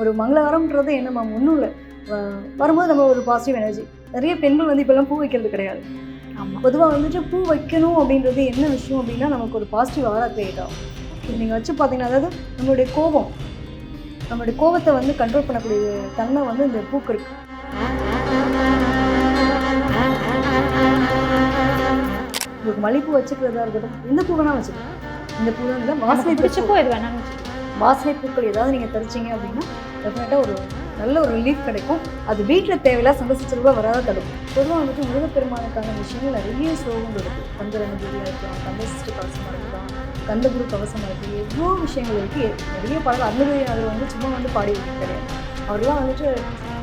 ஒரு மங்களகரம்ன்றது என்ன மேம் ஒன்றும் இல்லை. வரும்போது நம்ம ஒரு பாசிட்டிவ் எனர்ஜி நிறைய பெண்கள் வந்து இப்போல்லாம் பூ வைக்கிறது கிடையாது. ஆமா. பொதுவாக வந்துட்டு பூ வைக்கணும் அப்படின்றது என்ன விஷயம் அப்படின்னா நமக்கு ஒரு பாசிட்டிவ் ஆரா கிரியேட் ஆகும் இப்போ நீங்கள் வச்சு பார்த்தீங்கன்னா அதாவது நம்மளுடைய கோபம். நம்மளுடைய கோபத்தை வந்து கண்ட்ரோல் பண்ணக்கூடிய தன்மை வந்து இந்த பூக்கு இருக்கு. உங்களுக்கு மல்லிப்பூ வச்சுக்கிறதா இருக்கட்டும் எந்த பூ வேணால் வச்சுக்கலாம். இந்த பூ தான் இல்லை வாசனை பிடிச்ச பூ பூ எது வேணாலும் வச்சுக்கலாம். வாசனை பூக்கள் ஏதாவது நீங்கள் தரிச்சீங்க அப்படின்னா டெஃபினட்டாக ஒரு நல்ல ஒரு ரிலீஃப் கிடைக்கும். அது வீட்டில் தேவையில்லாத சண்டை சச்சரவாக வராத தடுக்கும். பொதுவாக வந்துட்டு முருகப்பெருமானுக்கான விஷயங்கள் நிறைய ஸ்லோகங்கள் இருக்குது கந்தரங்க பூஜையாக இருக்கலாம் கந்த கவசமாக இருக்கலாம் கந்தகுரு கவசமாக இருக்குது எவ்வளோ விஷயங்கள் இருக்குது நிறைய பாடல் அருணகிரிநாதர் வந்து சும்மா வந்து பாடி கிடையாது அவர்லாம் வந்துட்டு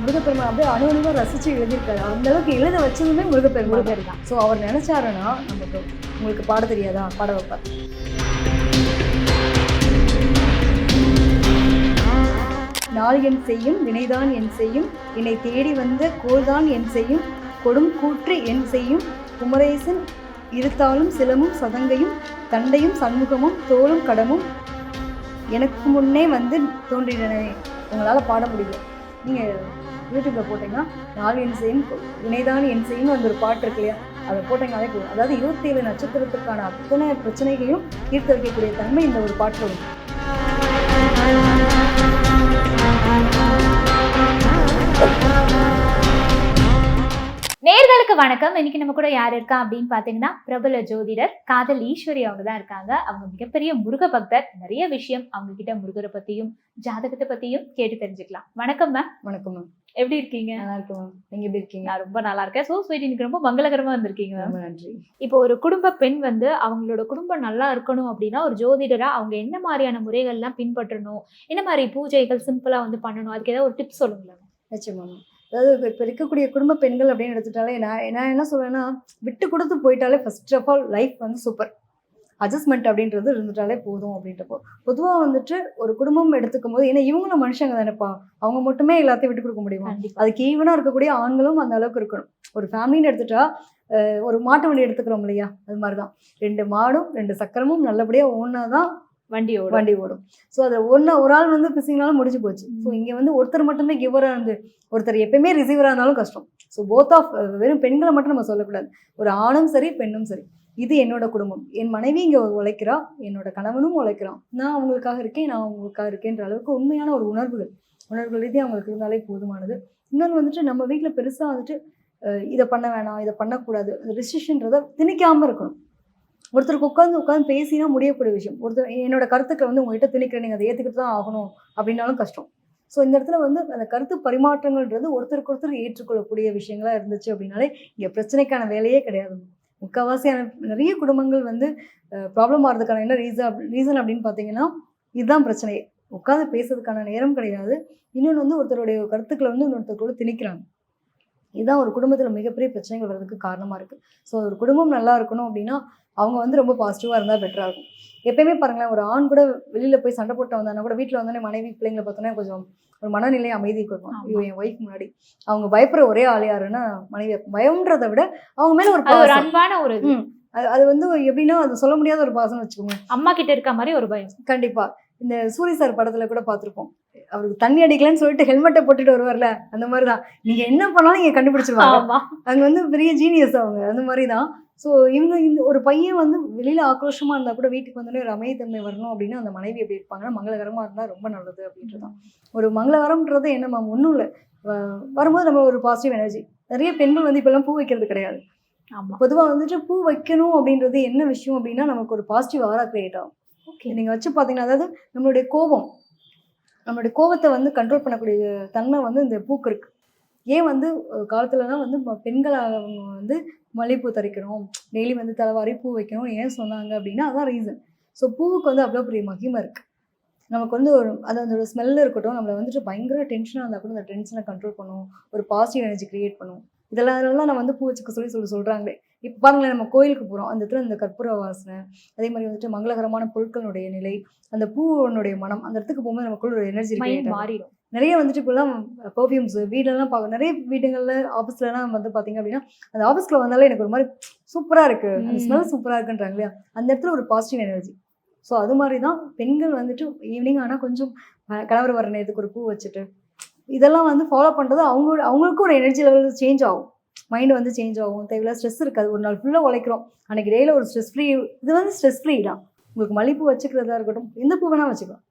முருகப்பெருமான் அப்படியே அணுவணுவாக ரசித்து எழுதியிருக்காரு. அந்த அளவுக்கு எழுத வச்சதுமே முருகப்பெருமான். முருகர் தான். ஸோ அவர் நினைச்சாருன்னா நமக்கு உங்களுக்கு பாட தெரியாதா? பாட வைப்பார். நாள் என் செய்யும் வினைதான் என் செய்யும் என்னை தேடி வந்த கோள்தான் என் செய்யும் கொடும் கூற்று என் செய்யும் குமரேசன் இருத்தாலும் சிலமும் சதங்கையும் தண்டையும் சண்முகமும் தோளும் கடமும் எனக்கு முன்னே வந்து தோன்றினனே உங்களால் பாட முடியும் நீங்கள் யூடியூப்பில் போட்டிங்கன்னா நாள் என் செய்யும் வினைதான் என் செய்யும் அந்த ஒரு பாட்டு இருக்கு இல்லையா? அதை போட்டீங்கனாலே போதும். அதாவது இருபத்தேழு நட்சத்திரத்துக்கான அத்தனை பிரச்சனைகளையும் தீர்த்து வைக்கக்கூடிய தன்மை இந்த ஒரு பாட்டில் உண்டு. வணக்கம். இன்னைக்கு நம்ம கூட யார் இருக்கா அப்படின்னு பாத்தீங்கன்னா பிரபல ஜோதிடர் காதல் ஈஸ்வரி அவங்க தான் இருக்காங்க. அவங்க மிகப்பெரிய முருக பக்தர். நிறைய விஷயம் அவங்க கிட்ட முருகரை பத்தியும் ஜாதகத்தை பத்தியும் கேட்டு தெரிஞ்சுக்கலாம். வணக்கம் மேம் வணக்கம் மேம் எப்படி இருக்கீங்க? நல்லா இருக்கு மேம் நீங்கள் எப்படி இருக்கீங்க? நான் ரொம்ப நல்லா இருக்கேன். சோ ஸ்வீட் இன்னைக்கு ரொம்ப மங்களகரமா வந்திருக்கீங்க மேம் ரொம்ப நன்றி. இப்போ ஒரு குடும்ப பெண் வந்து அவங்களோட குடும்பம் நல்லா இருக்கணும் அப்படின்னா ஒரு ஜோதிடரா அவங்க என்ன மாதிரியான முறைகள்லாம் பின்பற்றணும்? என்ன மாதிரி பூஜைகள் சிம்பிளா வந்து பண்ணணும்? அதுக்கு ஏதாவது ஒரு டிப்ஸ் சொல்லுங்களேன் நிச்சயமா மேம் அதாவது இப்போ இருக்கக்கூடிய குடும்ப பெண்கள் அப்படின்னு எடுத்துட்டாலே நான் நான் என்ன சொல்றேன்னா விட்டு கொடுத்து போயிட்டாலே ஃபர்ஸ்ட் ஆஃப் ஆல் லைஃப் வந்து சூப்பர் அட்ஜஸ்ட்மெண்ட் அப்படின்றது இருந்துட்டாலே போதும் அப்படின்றப்போ. பொதுவாக வந்துட்டு ஒரு குடும்பம் எடுத்துக்கும் போது ஏன்னா இவங்களும் மனுஷங்க தானேப்பா அவங்க மட்டுமே எல்லாத்தையும் விட்டு கொடுக்க முடியுமா? அதுக்கு ஈவனாக இருக்கக்கூடிய ஆண்களும் அந்த அளவுக்கு இருக்கணும். ஒரு ஃபேமிலின்னு எடுத்துட்டா ஒரு மாட்டு வண்டி எடுத்துக்கிறோம் இல்லையா? அது மாதிரி தான் ரெண்டு மாடும் ரெண்டு சக்கரமும் நல்லபடியாக ஒன்றா தான் வண்டியோட வண்டி ஓடும். ஸோ அதை ஒன்று ஒரு ஆள் வந்து பிசிங்கனாலும் முடிஞ்சு போச்சு. ஸோ இங்கே வந்து ஒருத்தர் மட்டுமே கிவராக இருந்து ஒருத்தர் எப்பயுமே ரிசீவராக இருந்தாலும் கஷ்டம். ஸோ போத் ஆஃப் வெறும் பெண்களை மட்டும் நம்ம சொல்லக்கூடாது. ஒரு ஆணும் சரி பெண்ணும் சரி. இது என்னோட குடும்பம். என் மனைவி இங்கே உழைக்கிறா என்னோட கணவனும் உழைக்கிறான். நான் அவங்களுக்காக இருக்கேன் நான் அவங்களுக்காக இருக்கேன்ற அளவுக்கு உண்மையான ஒரு உணர்வுகள் உணர்வுகள் ரீதியாக அவங்களுக்கு இருந்தாலே போதுமானது. இன்னொன்று வந்துட்டு நம்ம வீட்டில் பெருசாக வந்துட்டு இதை பண்ண வேணாம் இதை பண்ணக்கூடாது. ரிஸ்ட்ரிக்ஷன்றதை திணிக்காமல் இருக்கணும். ஒருத்தருக்கு உட்காந்து உட்காந்து பேசினா முடியக்கூடிய விஷயம். ஒருத்தர் என்னோட கருத்துக்களை வந்து உங்ககிட்ட திணிக்கிறேன் நீங்கள் அதை ஏற்றுக்கிட்டு தான் ஆகணும் அப்படின்னாலும் கஷ்டம். ஸோ இந்த இடத்துல வந்து அந்த கருத்து பரிமாற்றங்கள்ன்றது ஒருத்தருக்கு ஒருத்தர் ஏற்றுக்கொள்ளக்கூடிய விஷயங்களா இருந்துச்சு அப்படின்னாலே இங்கே பிரச்சனைக்கான வேலையே கிடையாது. முக்கால்வாசியான நிறைய குடும்பங்கள் வந்து ப்ராப்ளம் ஆகிறதுக்கான என்ன ரீசன் ரீசன் அப்படின்னு பார்த்தீங்கன்னா இதுதான் பிரச்சனையே உட்காந்து பேசுறதுக்கான நேரம் கிடையாது. இன்னொன்று வந்து ஒருத்தருடைய கருத்துக்களை வந்து இன்னொருத்தர் கூட திணிக்கிறாங்க. இதுதான் ஒரு குடும்பத்தில் மிகப்பெரிய பிரச்சனைகள் வர்றதுக்கு காரணமாக இருக்குது ஸோ ஒரு குடும்பம் நல்லா இருக்கணும் அப்படின்னா அவங்க வந்து ரொம்ப பாசிட்டிவாக இருந்தால் பெட்டராக இருக்கும். எப்பயுமே பாருங்களேன் ஒரு ஆண் கூட வெளியில் போய் சண்டை போட்டு வந்தானா கூட வீட்டில் வந்தோடனே மனைவி பிள்ளைங்களை பார்த்தோன்னே கொஞ்சம் ஒரு மனநிலை அமைதிக்கு இருக்கும் ஆமா. ஐயோ என் ஒய்ஃப் முன்னாடி. அவங்க பயப்படுற ஒரே ஆள் யாருன்னா மனைவி. பயம்ன்றதை விட அவங்க மேலே ஒரு பாசம். அன்பான ஒரு. அது அது வந்து எப்படின்னா அது சொல்ல முடியாத ஒரு பாசம்னு வச்சுக்கோங்க. அம்மா கிட்ட இருக்க மாதிரி ஒரு பயம். கண்டிப்பா. இந்த சூரி சார் படத்துல கூட பார்த்திருப்போம். அவருக்கு தண்ணி அடிக்கலன்னு சொல்லிட்டு ஹெல்மெட்டை போட்டுட்டு வருவார்ல அந்த மாதிரி தான் நீங்க என்ன பண்ணாலும் நீங்க கண்டுபிடிச்சிருவாங்க. அங்க வந்து பெரிய ஜீனியஸ் அவங்க அந்த மாதிரி தான் ஸோ இவங்க இந்த ஒரு பையன் வந்து வெளியில ஆக்ரோஷமா இருந்தா கூட வீட்டுக்கு வந்தோடனே ஒரு அமைதித்தன்மை வரணும் அப்படின்னா அந்த மனைவி எப்படி இருப்பாங்கன்னா மங்களகரமா இருந்தா ரொம்ப நல்லது அப்படின்றது தான் ஒரு மங்களகரம்ன்றது என்ன மேம் ஒன்றும் இல்லை. வரும்போது நம்ம ஒரு பாசிட்டிவ் எனர்ஜி நிறைய பெண்கள் வந்து இப்பெல்லாம் பூ வைக்கிறது கிடையாது. ஆமா. பொதுவாக வந்துட்டு பூ வைக்கணும் அப்படின்றது என்ன விஷயம் அப்படின்னா நமக்கு ஒரு பாசிட்டிவ் ஆரா கிரியேட் ஆகும். நீங்கள் வச்சு பார்த்தீங்கன்னா அதாவது நம்மளுடைய கோபம் நம்மளுடைய கோபத்தை வந்து கண்ட்ரோல் பண்ணக்கூடிய தன்மை வந்து இந்த பூக்கு இருக்கு. ஏன் வந்து ஒரு காலத்துலலாம் வந்து பெண்களாக அவங்க வந்து மல்லிகைப்பூ தரிக்கணும் டெய்லி வந்து தலைவாரி பூ வைக்கணும் ஏன் சொன்னாங்க அப்படின்னா அதான் ரீசன் ஸோ பூவுக்கு வந்து அவ்வளோ பெரிய மகிமை இருக்கு. நமக்கு வந்து ஒரு அது அதோட ஸ்மெல் இருக்கட்டும் நம்மளை வந்துட்டு பயங்கர டென்ஷனாக இருந்தால் கூட அந்த டென்ஷனை கண்ட்ரோல் பண்ணும். ஒரு பாசிட்டிவ் எனர்ஜி கிரியேட் பண்ணும். இதெல்லாம் அதெல்லாம் நான் வந்து பூ வச்சுக்க சொல்லி சொல்லி சொல்கிறாங்களே இப்போ பாருங்களேன் நம்ம கோயிலுக்கு போகிறோம் அந்த இடத்துல இந்த கற்பூர வாசனை அதே மாதிரி வந்துட்டு மங்களகரமான பொருட்களுடைய நிலை அந்த பூவனுடைய மனம் அந்த இடத்துக்கு போகும்போது நமக்குள்ள ஒரு எனர்ஜி மாறிடும். நிறைய வந்துட்டு இப்போலாம் பர்ஃப்யூம்ஸ் வீடெல்லாம் பார்க்க நிறைய வீடுகளில் ஆஃபீஸ்லலாம் வந்து பார்த்தீங்க அப்படின்னா அந்த ஆஃபீஸ்க்குள்ள வந்தாலே எனக்கு ஒரு மாதிரி சூப்பராக இருக்கு. அந்த. ஸ்மெல் சூப்பராக இருக்குன்றாங்க இல்லையா? அந்த இடத்துல ஒரு பாசிட்டிவ் எனர்ஜி ஸோ அது மாதிரி தான் பெண்கள் வந்துட்டு ஈவினிங் ஆனால் கொஞ்சம் கணவர் வர நேரத்துக்கு ஒரு பூ வச்சுட்டு இதெல்லாம் வந்து ஃபாலோ பண்ணுறது அவங்களோட அவங்களுக்கும் ஒரு எனர்ஜி லெவல் சேஞ்ச் ஆகும். மைண்டு வந்து சேஞ்ச் ஆகும். தேவையில்ல ஸ்ட்ரெஸ் இருக்காது. ஒரு நாள் ஃபுல்லாக உழைக்கிறோம். அன்னைக்கு டேயில் ஒரு ஸ்ட்ரெஸ் ஃப்ரீ இது வந்து ஸ்ட்ரெஸ் ஃப்ரீ தான். உங்களுக்கு மல்லிப்பூ வச்சுக்கிறதா இருக்கட்டும் எந்த பூ வேணால் வச்சுக்கலாம்.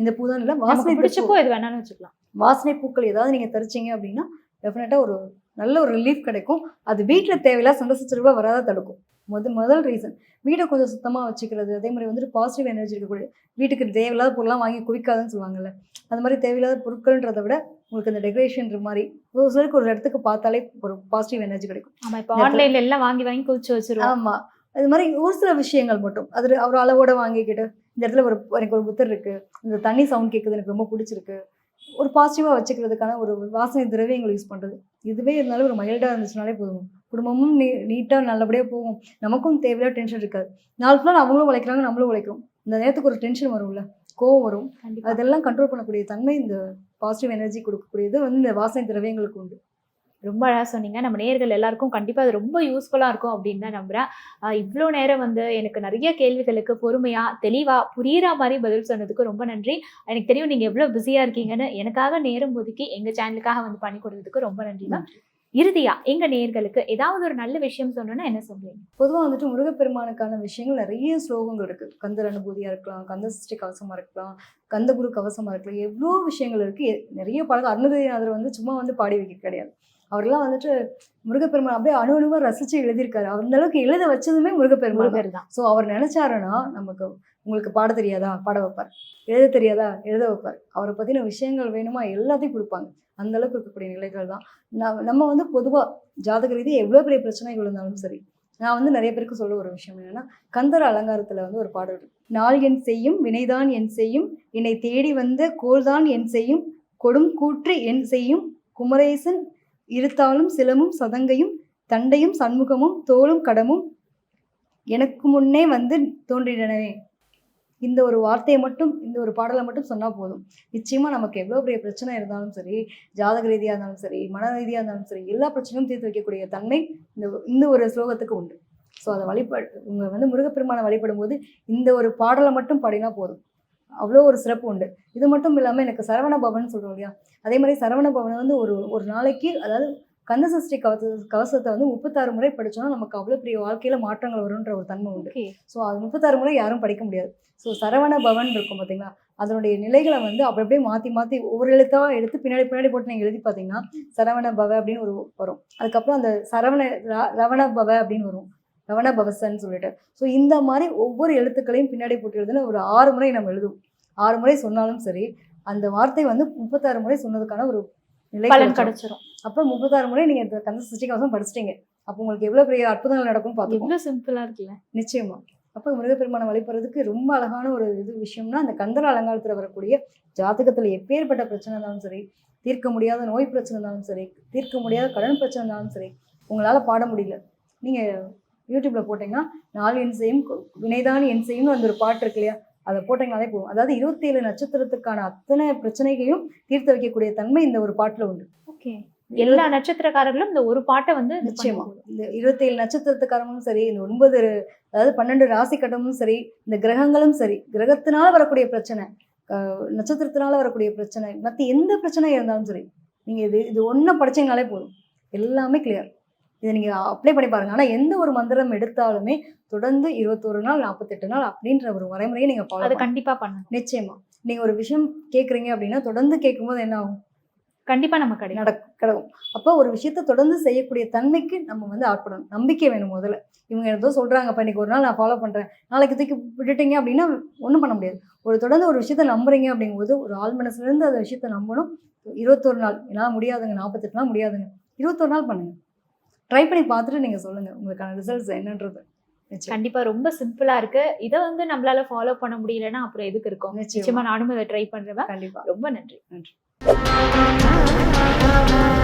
இந்த பூ தான் இல்லை வாசனை பிடிச்ச பூ. எது வேணாலும் வச்சுக்கலாம். வாசனை பூக்கள் ஏதாவது நீங்கள் தரிச்சீங்க அப்படின்னா டெஃபினட்டாக ஒரு நல்ல ஒரு ரிலீஃப் கிடைக்கும். அது வீட்டில் தேவையில்ல சண்டை வராத தடுக்கும். முதல் முதல் ரீசன் வீட்டை கொஞ்சம் சுத்தமாக வச்சுக்கிறது அதே மாதிரி வந்துட்டு பாசிட்டிவ் எனர்ஜி இருக்கக்கூடிய வீட்டுக்கு தேவையில்லாத பொருள்லாம் வாங்கி குவிக்காதுன்னு சொல்லுவாங்கல்ல. அந்த மாதிரி தேவையில்லாத பொருட்கள்ன்றதை விட உங்களுக்கு இந்த டெக்கரேஷன்ற மாதிரி ஒரு சிலருக்கு ஒரு இடத்துக்கு பார்த்தாலே ஒரு பாசிட்டிவ் எனர்ஜி கிடைக்கும். ஆமா இப்போ ஆன்லைன்ல எல்லாம் வாங்கி வாங்கி குவிச்சு வச்சிருவோம். ஆமா. அது மாதிரி ஒரு சில விஷயங்கள் மட்டும். அது ஒரு அளவோட வாங்கிக்கிட்டு இந்த இடத்துல ஒரு எனக்கு ஒரு புத்தர் இருக்கு இந்த தண்ணி சவுண்ட் கேட்குது எனக்கு ரொம்ப பிடிச்சிருக்கு. ஒரு பாசிட்டிவாக வச்சுக்கிறதுக்கான ஒரு வாசனை திரவியங்கள் யூஸ் பண்ணுறது இதுவே இருந்தாலும் ஒரு மைல்டாக இருந்துச்சுனாலே போதும். குடும்பமும் நீ நீட்டாக நல்லபடியாக போகும். நமக்கும் தேவையான டென்ஷன் இருக்காது. நாலு ஃபுல்லாக அவங்களும் உழைக்கிறாங்க நம்மளும் உழைக்கிறோம். இந்த நேரத்துக்கு ஒரு டென்ஷன் வரும்ல? கோவம் வரும். அதெல்லாம் கண்ட்ரோல் பண்ணக்கூடிய தன்மை இந்த பாசிட்டிவ் எனர்ஜி கொடுக்கக்கூடியது வந்து இந்த வாசனை திரவியங்களுக்கு உண்டு. ரொம்ப அழகா சொன்னீங்க. நம்ம நேயர்கள் எல்லாருக்கும் கண்டிப்பா அது ரொம்ப யூஸ்ஃபுல்லா இருக்கும் அப்படின்னு தான் நம்புறேன். ஆஹ் இவ்வளோ நேரம் வந்து எனக்கு நிறைய கேள்விகளுக்கு பொறுமையா தெளிவா புரியுற மாதிரி பதில் சொன்னதுக்கு ரொம்ப நன்றி. எனக்கு தெரியும் நீங்க எவ்வளவு பிஸியா இருக்கீங்கன்னு. எனக்காக நேரம் ஒதுக்கி எங்க சேனலுக்காக வந்து பண்ணி கொடுத்ததுக்கு ரொம்ப நன்றி தான் இறுதியா எங்க நேயர்களுக்கு ஏதாவது ஒரு நல்ல விஷயம் சொல்லணும்னா என்ன சொல்றீங்க? பொதுவாக வந்துட்டு முருகப்பெருமானுக்கான விஷயங்கள் நிறைய ஸ்லோகங்கள் இருக்கு. கந்தர் அனுபூதியா இருக்கலாம் கந்த சஷ்டி கவசமா இருக்கலாம் கந்தகுரு கவசமா இருக்கலாம் எவ்வளோ விஷயங்கள் இருக்கு. நிறைய பழக்கம் அருணகிரிநாதர் வந்து சும்மா வந்து பாடி வைக்க கிடையாது. அவர்லாம் வந்துட்டு முருகப்பெருமான் அப்படியே அணு அணுவா ரசிச்சு எழுதியிருக்காரு. அந்த அளவுக்கு எழுத வச்சதுமே முருகப்பெருமான் தான். ஸோ அவர் நினைச்சாருன்னா நமக்கு உங்களுக்கு பாட தெரியாதா? பாட வைப்பார். எழுத தெரியாதா? எழுத வைப்பார். அவரை பற்றின விஷயங்கள் வேணுமா? எல்லாத்தையும் கொடுப்பாங்க. அந்த அளவுக்கு இருக்கக்கூடிய நிலைகள் தான். நம்ம நம்ம வந்து பொதுவாக ஜாதக ரீதி எவ்வளோ பெரிய பிரச்சனைகள் இருந்தாலும் சரி நான் வந்து நிறைய பேருக்கு சொல்ல ஒரு விஷயம் என்னென்னா கந்தர் அலங்காரத்தில் வந்து ஒரு பாடல் நாள் என் செய்யும் வினைதான் என் செய்யும் என்னை தேடி வந்த கோல்தான் என் செய்யும் கொடும் கூற்று என் செய்யும் குமரேசன் இருத்தாலும் சிலமும் சதங்கையும் தண்டையும் சண்முகமும் தோளும் கடமும் எனக்கு முன்னே வந்து தோன்றினவே இந்த ஒரு வார்த்தையை மட்டும் இந்த ஒரு பாடலை மட்டும் சொன்னால் போதும். நிச்சயமாக நமக்கு எவ்வளோ பெரிய பிரச்சனை இருந்தாலும் சரி ஜாதக ரீதியாக இருந்தாலும் சரி மன ரீதியாக இருந்தாலும் சரி எல்லா பிரச்சனையும் தீர்த்து வைக்கக்கூடிய தன்மை இந்த இந்த ஒரு ஸ்லோகத்துக்கு உண்டு. ஸோ அதை வழிபாடு உங்கள் வந்து முருகப்பெருமானை வழிபடும் போது இந்த ஒரு பாடலை மட்டும் பாடினா போதும். அவ்வளோ ஒரு சிறப்பு உண்டு. இது மட்டும் இல்லாமல் எனக்கு சரவண பவன் சொல்கிறோம் இல்லையா? அதே மாதிரி சரவண பவனை வந்து ஒரு ஒரு நாளைக்கு அதாவது கந்தசஷ்டி கவச கவசத்தை வந்து முப்பத்தாறு முறை படிச்சோம்னா நமக்கு அவ்வளோ பெரிய வாழ்க்கையில் மாற்றங்கள் வரும்ன்ற ஒரு தன்மை உண்டு. ஸோ அது முப்பத்தாறு முறை யாரும் படிக்க முடியாது. ஸோ சரவண பவன் இருக்கும் பார்த்தீங்களா அதனுடைய நிலைகளை வந்து அப்படி அப்படியே மாற்றி மாற்றி ஒவ்வொரு எழுத்தாக எடுத்து பின்னாடி பின்னாடி போட்டு நீங்கள் எழுதி பார்த்தீங்கன்னா சரவண பவ அப்படின்னு ஒரு வரும். அதுக்கப்புறம் அந்த சரவண ரவண பவ அப்படின்னு வரும். ரவண பவசன்னு சொல்லிட்டு. ஸோ இந்த மாதிரி ஒவ்வொரு எழுத்துக்களையும் பின்னாடி போட்டு எழுதுன ஒரு ஆறு முறை நம்ம எழுதுவோம். ஆறு முறை சொன்னாலும் சரி அந்த வார்த்தை வந்து முப்பத்தாறு முறை சொன்னதுக்கான ஒரு நிலை பலன் கிடைச்சிரும். அப்போ முப்பத்தாறு முறை நீங்கள் இந்த கந்த சஷ்டி கவசம் படிச்சிட்டீங்க. அப்போ உங்களுக்கு எவ்வளோ பெரிய அற்புதங்கள் நடக்கும்னு பார்த்துக்கோங்க எவ்வளவு சிம்பிளா இருக்குல்ல. நிச்சயமா. அப்போ முருகப்பெருமானை வழிபடுறதுக்கு ரொம்ப அழகான ஒரு இது விஷயம்னா அந்த கந்தர் அலங்காரத்தில் வரக்கூடிய ஜாதகத்தில் எப்பேற்பட்ட பிரச்சனை இருந்தாலும் சரி தீர்க்க முடியாத நோய் பிரச்சனை இருந்தாலும் சரி தீர்க்க முடியாத கடன் பிரச்சனை இருந்தாலும் சரி உங்களால் பாட முடியல. நீங்கள் யூடியூப்ல போட்டீங்கன்னா நாலு என் செய்யும் வினைதான் என் செய்யும்னு அந்த ஒரு பாட்டு இருக்கு இல்லையா? அதை போட்டீங்கனாலே போதும். அதாவது இருபத்தேழு நட்சத்திரத்துக்கான அத்தனை பிரச்சனைகளையும் தீர்த்து வைக்கக்கூடிய தன்மை இந்த ஒரு பாட்டில் உண்டு. ஓகே. எல்லா நட்சத்திரக்காரர்களும் இந்த ஒரு பாட்டை வந்து நிச்சயமா. இந்த இருபத்தேழு நட்சத்திரத்துக்காரங்களும் சரி இந்த ஒன்பது அதாவது பன்னெண்டு ராசி கட்டமும் சரி இந்த கிரகங்களும் சரி கிரகத்தினால வரக்கூடிய பிரச்சனை நட்சத்திரத்தினால வரக்கூடிய பிரச்சனை மற்ற எந்த பிரச்சனை இருந்தாலும் சரி நீங்க இது இது ஒன்றை படிச்சீங்கனாலே போதும். எல்லாமே கிளியர் இதை நீங்க அப்ளை பண்ணி பாருங்க. ஆனா எந்த ஒரு மந்திரம் எடுத்தாலுமே தொடர்ந்து இருபத்தொரு நாள் நாற்பத்தெட்டு நாள் அப்படின்ற ஒரு வரைமுறையை நீங்க அது கண்டிப்பா பண்ணணும். நிச்சயமா. நீங்க ஒரு விஷயம் கேக்குறீங்க அப்படின்னா தொடர்ந்து கேட்கும்போது என்ன ஆகும்? கண்டிப்பா நம்ம கிடைக்கும். நடக்கும் கிடக்கும். அப்போ ஒரு விஷயத்த தொடர்ந்து செய்யக்கூடிய தன்மைக்கு நம்ம வந்து ஆட்படணும். நம்பிக்கை வேணும் முதல்ல. இவங்க ஏதோ சொல்றாங்கப்பா இன்னைக்கு ஒரு நாள் நான் ஃபாலோ பண்றேன். நாளைக்கு தூக்கி விட்டுட்டீங்க அப்படின்னா ஒன்றும் பண்ண முடியாது. ஒரு தொடர்ந்து ஒரு விஷயத்த நம்புறீங்க அப்படிங்கும்போது ஒரு ஆள் மனசுல இருந்து அந்த விஷயத்த நம்பணும். இருபத்தொரு நாள் என்னால் முடியாதுங்க நாற்பத்தெட்டு நாள் முடியாதுங்க. இருபத்தொரு நாள் பண்ணுங்க. ட்ரை பண்ணி பார்த்துட்டு நீங்க சொல்லுங்க உங்களுக்கான ரிசல்ட்ஸ் என்னன்றது. கண்டிப்பா ரொம்ப சிம்பிளா இருக்கு. இதை வந்து நம்மளால ஃபாலோ பண்ண முடியலன்னா அப்புறம் எதுக்கு இருக்கும்? நிச்சயமா. நானும் இதை ட்ரை பண்றேன். கண்டிப்பா. ரொம்ப நன்றி. நன்றி. Thank you.